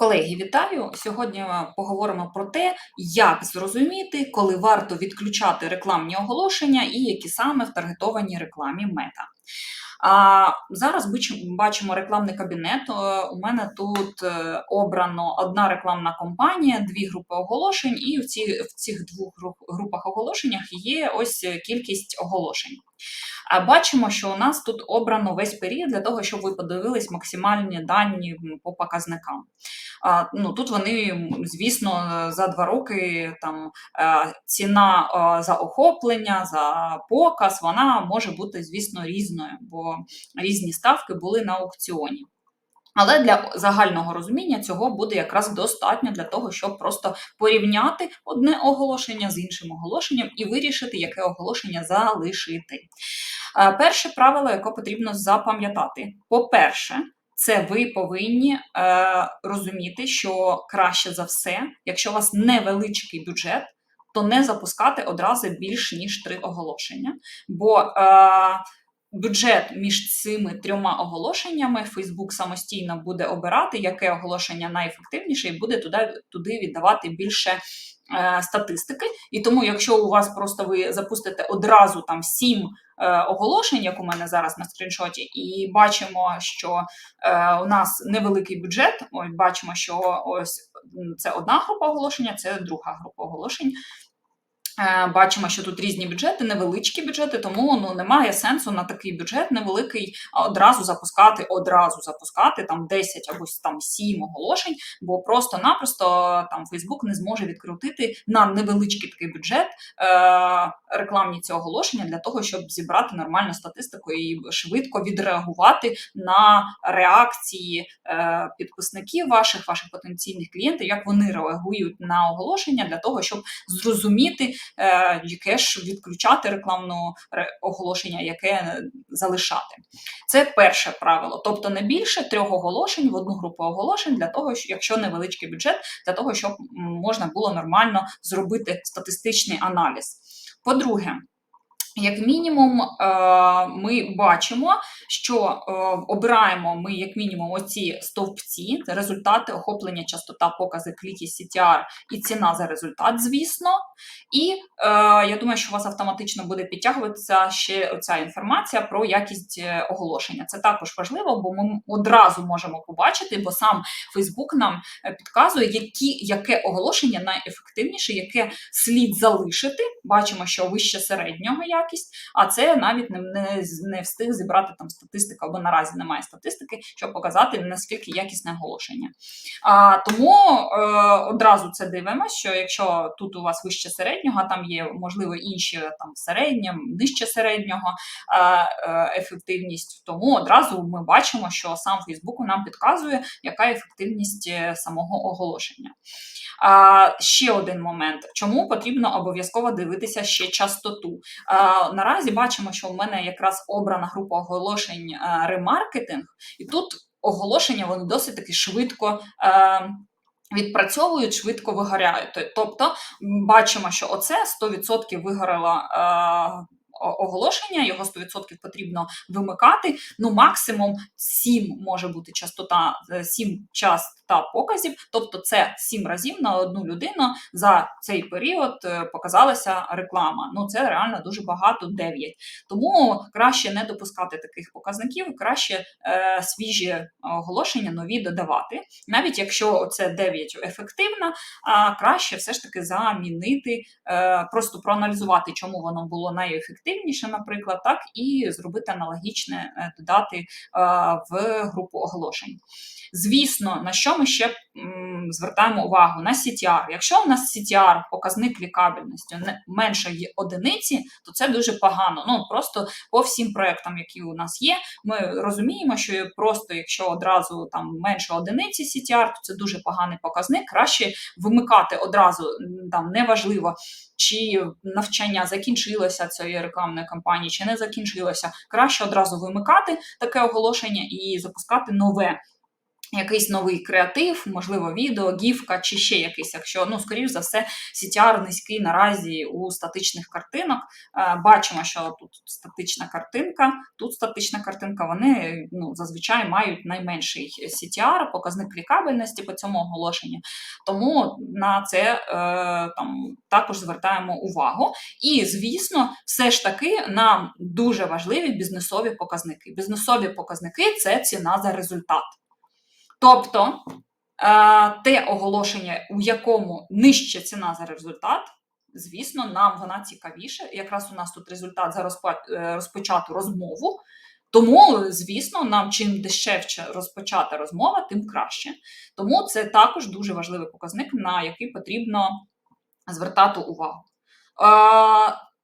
Колеги, вітаю! Сьогодні поговоримо про те, як зрозуміти, коли варто відключати рекламні оголошення і які саме в таргетованій рекламі мета. А зараз бачимо- рекламний кабінет. Е, У мене тут е, обрано одна рекламна компанія, дві групи оголошень, і в, ці, в цих двох групах оголошеннях є ось е, кількість оголошень. А бачимо, що у нас тут обрано весь період для того, щоб ви подивились максимальні дані по показникам. А, ну, тут вони, звісно, за два роки там е, ціна е, за охоплення, за показ, вона може бути, звісно, різною, бо різні ставки були на аукціоні. Але для загального розуміння цього буде якраз достатньо для того, щоб просто порівняти одне оголошення з іншим оголошенням і вирішити, яке оголошення залишити. Е, Перше правило, яке потрібно запам'ятати. По-перше, це ви повинні е, розуміти, що краще за все, якщо у вас невеличкий бюджет, то не запускати одразу більш ніж три оголошення. Бо е, бюджет між цими трьома оголошеннями Facebook самостійно буде обирати, яке оголошення найефективніше, і буде туди, туди віддавати більше. е, Статистики, і тому, якщо у вас просто ви запустите одразу там сім е, оголошень, як у мене зараз на скріншоті, і бачимо, що е, у нас невеликий бюджет. Ось бачимо, що ось це одна група оголошення, це друга група оголошень. Е, Бачимо, що тут різні бюджети, невеличкі бюджети, тому ну немає сенсу на такий бюджет невеликий одразу запускати, одразу запускати там 10 або там 7 оголошень, бо просто-напросто там Facebook не зможе відкрутити на невеличкий такий бюджет е, рекламні ці оголошення для того, щоб зібрати нормальну статистику і швидко відреагувати на реакції е, підписників ваших, ваших потенційних клієнтів, як вони реагують на оголошення для того, щоб зрозуміти, е, яке ж відключати рекламне оголошення, яке е, залишати. Це перше правило. Тобто не більше трьох оголошень в одну групу оголошень для того, якщо невеличкий бюджет, для того, щоб можна було нормально зробити статистичний аналіз. По-друге, як мінімум, е, ми бачимо, що е, обираємо ми, як мінімум, оці стовпці, це результати, охоплення, частота, покази, кількість CTR і ціна за результат, звісно. І е, я думаю, що у вас автоматично буде підтягуватися ще ця інформація про якість е, оголошення. Це також важливо, бо ми одразу можемо побачити, бо сам Facebook нам підказує, які, яке оголошення найефективніше, яке слід залишити. Бачимо, що вище середнього якість, а це навіть не, не, не встиг зібрати там статистику, або наразі немає статистики, щоб показати наскільки якісне оголошення. А, тому е, одразу це дивимося, що якщо тут у вас вище середнього, а там є можливо інші там середнє, нижче середнього е, е, ефективність, тому одразу ми бачимо, що сам Facebook нам підказує, яка ефективність е, самого оголошення. А, ще один момент, чому потрібно обов'язково дивитися ще частоту. А, наразі бачимо, що в мене якраз обрана група оголошень а, ремаркетинг, і тут оголошення вони досить таки швидко. Е, Відпрацьовують, швидко вигоряють. Тобто бачимо, що оце 100% вигорело е, оголошення, його 100% потрібно вимикати. Ну, максимум 7 може бути частота, 7 частота показів, тобто це 7 разів на одну людину за цей період е, показалася реклама. Ну, це реально дуже багато 9. Тому краще не допускати таких показників, краще е, свіжі оголошення нові додавати. Навіть якщо це 9 ефективно, а краще все ж таки замінити, е, просто проаналізувати, чому воно було найефективніше, наприклад, так, і зробити аналогічне, е, додати е, в групу оголошень. Звісно, на що ми ще звертаємо увагу? На CTR. Якщо у нас CTR, показник лікабельності, не- менше одиниці, то це дуже погано. Ну, просто по всім проектам, які у нас є, ми розуміємо, що просто якщо одразу там менше одиниці CTR, то це дуже поганий показник. Краще вимикати одразу, там неважливо, чи навчання закінчилося цієї рекламної кампанії, чи не закінчилося. Краще одразу вимикати таке оголошення і запускати нове. Якийсь новий креатив, можливо, відео, гіфка чи ще якийсь, якщо, ну, скоріш за все, CTR низький наразі у статичних картинок. Е, Бачимо, що тут статична картинка, тут статична картинка, вони ну, зазвичай мають найменший CTR, показник клікабельності по цьому оголошенню. Тому на це е, там також звертаємо увагу. І, звісно, все ж таки нам дуже важливі бізнесові показники. Бізнесові показники це ціна за результат. Тобто е, те оголошення, у якому нижча ціна за результат, звісно, нам вона цікавіше. Якраз у нас тут результат за е, розпочату розмову. Тому, звісно, нам чим дешевше розпочата розмова, тим краще. Тому це також дуже важливий показник, на який потрібно звертати увагу.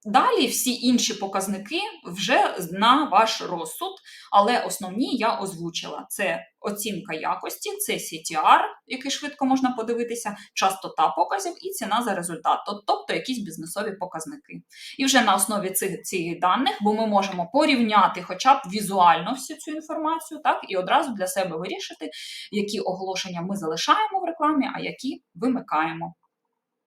Далі всі інші показники вже на ваш розсуд, але основні я озвучила: це оцінка якості, це CTR, який швидко можна подивитися, частота показів і ціна за результат, тобто якісь бізнесові показники. І вже на основі цих, цих даних, бо ми можемо порівняти хоча б візуально всю цю інформацію, так, і одразу для себе вирішити, які оголошення ми залишаємо в рекламі, а які вимикаємо.